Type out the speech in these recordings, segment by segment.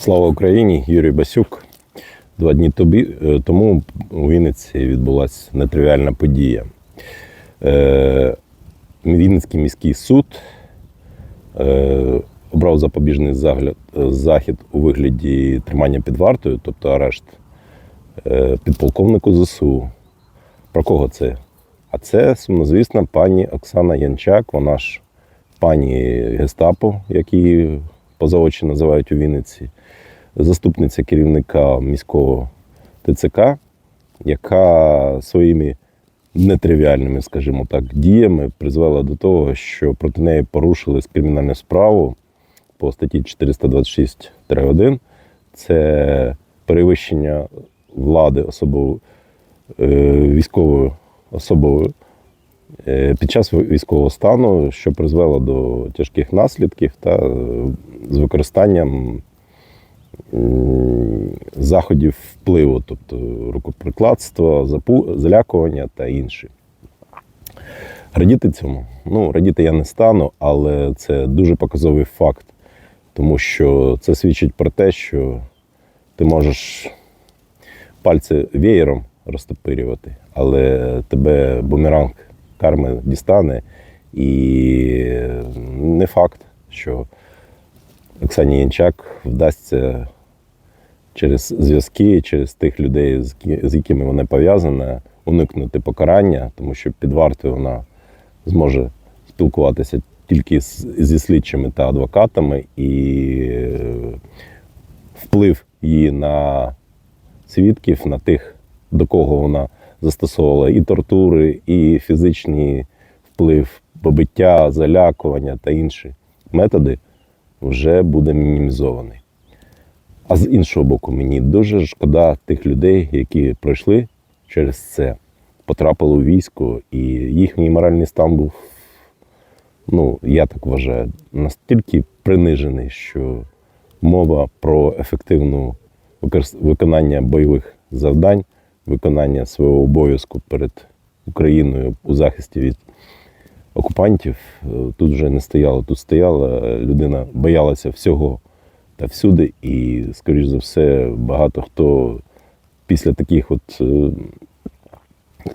Слава Україні! Юрій Басюк. Два дні е, тому у Вінниці відбулася нетривіальна подія. Е, Вінницький міський суд е, обрав запобіжний захід у вигляді тримання під вартою, тобто арешт підполковнику ЗСУ. Про кого це? А це сумнозвісна пані Оксана Янчак, вона ж пані Гестапо, як її поза очі називають у Вінниці, заступниця керівника міського ТЦК, яка своїми нетривіальними, скажімо так, діями призвела до того, що проти неї порушили кримінальну справу по статті 426-1. Це перевищення влади особою е, військовою особою е, під час військового стану, що призвело до тяжких наслідків та е, з використанням заходів впливу, тобто рукоприкладства, залякування та інші. Радіти цьому? Ну, радіти я не стану, але це дуже показовий факт, тому що це свідчить про те, що ти можеш пальці веєром розтопирювати, але тебе бумеранг карми дістане, і не факт, що Оксані Янчак вдасться через зв'язки, через тих людей, з якими вона пов'язана, уникнути покарання, тому що під вартою вона зможе спілкуватися тільки зі слідчими та адвокатами, і е, вплив її на свідків, на тих, до кого вона застосовувала і тортури, і фізичний вплив, побиття, залякування та інші методи, вже буде мінімізований. А з іншого боку, мені дуже шкода тих людей, які пройшли через це, потрапили у військо, і їхній моральний стан був, ну, я так вважаю, настільки принижений, що мова про ефективну виконання бойових завдань, виконання свого обов'язку перед Україною у захисті від окупантів е, тут вже не стояло. Тут стояла е, людина, боялася всього та всюди, і, скоріш за все, багато хто після таких от е,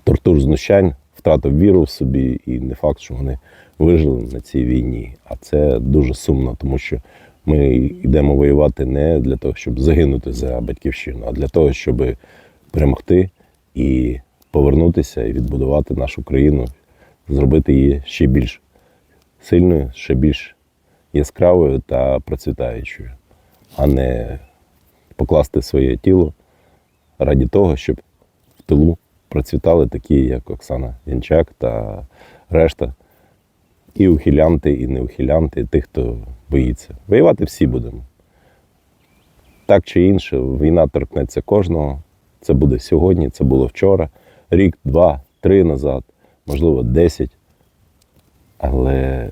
тортур знущань втратив віру в собі, і не факт, що вони вижили на цій війні. А це дуже сумно, тому що ми йдемо воювати не для того, щоб загинути за батьківщину, а для того, щоб перемогти і повернутися і відбудувати нашу країну, зробити її ще більш сильною, ще більш яскравою та процвітаючою, а не покласти своє тіло раді того, щоб в тилу процвітали такі, як Оксана Янчак та решта. І ухилянти, і не ухилянти, і тих, хто боїться. Воювати всі будемо. Так чи інше, війна торкнеться кожного. Це буде сьогодні, це було вчора, рік, два, три назад, можливо, десять. Але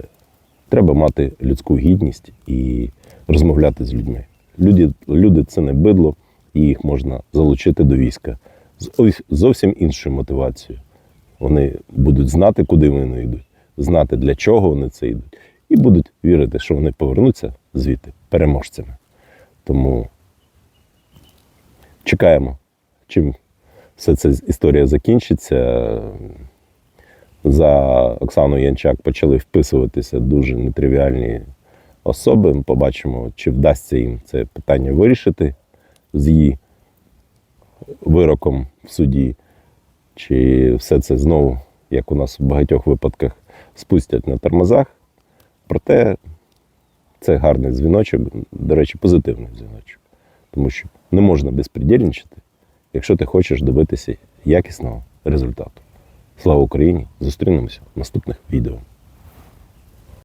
треба мати людську гідність і розмовляти з людьми. Люди, люди це не бидло, і їх можна залучити до війська з зовсім іншою мотивацією. Вони будуть знати, куди вони йдуть, знати, для чого вони це йдуть, і будуть вірити, що вони повернуться звідти переможцями. Тому чекаємо, чим все ця історія закінчиться. За Оксану Янчак почали вписуватися дуже нетривіальні особи. Ми побачимо, чи вдасться їм це питання вирішити з її вироком в суді, чи все це знову, як у нас в багатьох випадках, спустять на тормозах. Проте це гарний дзвіночок, до речі, позитивний дзвіночок. Тому що не можна безпредельничати, якщо ти хочеш добитися якісного результату. Слава Україні! Зустрінемося в наступних відео.